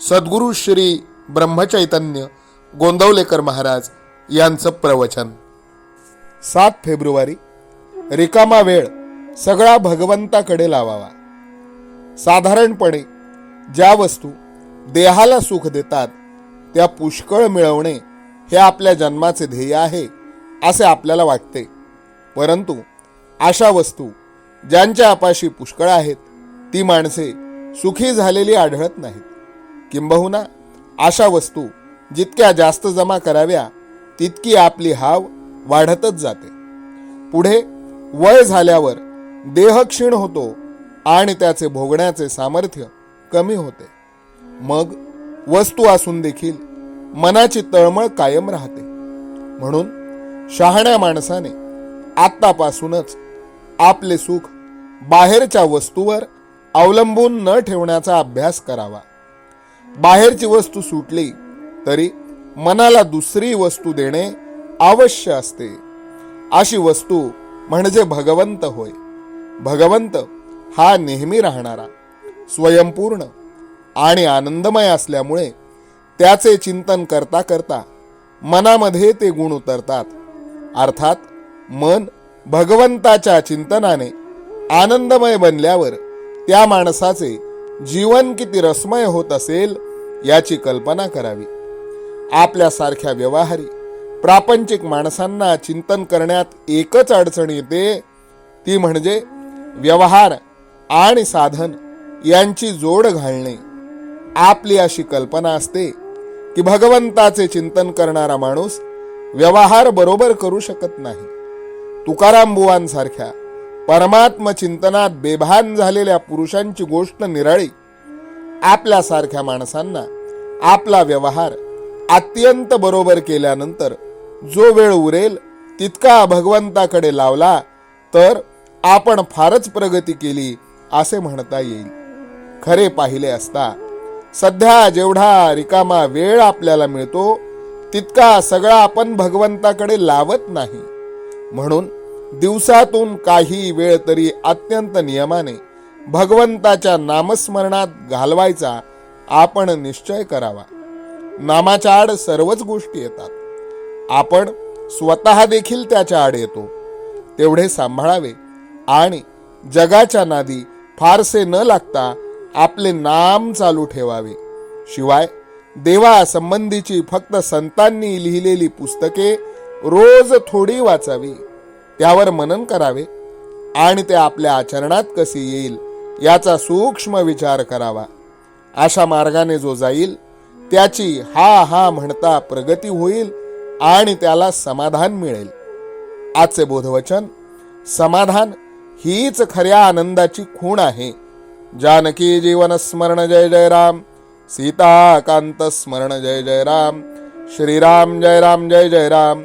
सद्गुरू श्री ब्रह्मचैतन्य गोंदवलेकर महाराज यांचं प्रवचन. सात फेब्रुवारी रिकामा वेळ सगळा भगवंताकडे लावावा. साधारणपणे ज्या वस्तू देहाला सुख देतात त्या पुष्कळ मिळवणे हे आपल्या जन्माचे ध्येय आहे असे आपल्याला वाटते. परंतु अशा वस्तू ज्यांच्या अपाशी पुष्कळ आहेत ती माणसे सुखी झालेली आढळत नाहीत. किंबहुना अशा वस्तू जितक्या जास्त जमा कराव्या तितकी आपली हाव वाढतच जाते. पुढे वय झाल्यावर देह क्षीण होतो आणि त्याचे भोगण्याचे सामर्थ्य कमी होते. मग वस्तू असून देखील मनाची तळमळ कायम राहते. म्हणून शहाण्या माणसाने आत्तापासूनच आपले सुख बाहेरच्या वस्तूवर अवलंबून न ठेवण्याचा अभ्यास करावा. बाहेरची वस्तू सुटली तरी मनाला दुसरी वस्तू देणे आवश्य असते. अशी वस्तू म्हणजे भगवंत होय. भगवंत हा नेहमी राहणारा स्वयंपूर्ण आणि आनंदमय असल्यामुळे त्याचे चिंतन करता करता मनामध्ये ते गुण उतरतात. अर्थात मन भगवंताच्या चिंतनाने आनंदमय बनल्यावर त्या माणसाचे जीवन किती रसमय होत असेल याची कल्पना करावी. आपल्यासारख्या व्यवहारी प्रापंचिक माणसांना चिंतन करण्यात एकच अडचण येते ती म्हणजे व्यवहार आणि साधन यांची जोड घालणे. आपली अशी कल्पना असते की भगवंताचे चिंतन करणारा माणूस व्यवहार बरोबर करू शकत नाही. तुकाराम बुवांसारख्या परमात्म चिंतनात बेभान झालेल्या पुरुषांची गोष्ट निराळी. आपल्यासारख्या माणसांना आपला व्यवहार अत्यंत बरोबर केल्यानंतर जो वेळ उरेल तितका भगवंताकडे लावला तर आपण फारच प्रगती केली असे म्हणता येईल. खरे पाहिले असता सध्या जेवढा रिकामा वेळ आपल्याला मिळतो तितका सगळा आपण भगवंताकडे लावत नाही. म्हणून दिवसातून काही वेळ तरी अत्यंत नियमाने भगवंताच्या नामस्मरणात घालवायचा आपण निश्चय करावा. नामाच्या आड सर्वच गोष्टी येतात. आपण स्वतः देखील त्याच्या आड येतो. तेवढे सांभाळावे आणि जगाच्या नादी फारसे न लागता आपले नाम चालू ठेवावे. शिवाय देवासंबंधीची फक्त संतांनी लिहिलेली पुस्तके रोज थोडी वाचावी. त्यावर मनन करावे आणि ते आपल्या आचरणात कसे येईल याचा सूक्ष्म विचार करावा. अशा मार्गाने जो जाईल त्याची हा हा म्हणता प्रगती होईल आणि त्याला समाधान मिळेल. आजचे बोधवचन समाधान हीच खऱ्या आनंदाची खूण आहे. जानकी जीवन स्मरण जय जय राम. सीताकांत स्मरण जय जय राम. श्रीराम जय राम जय जय राम.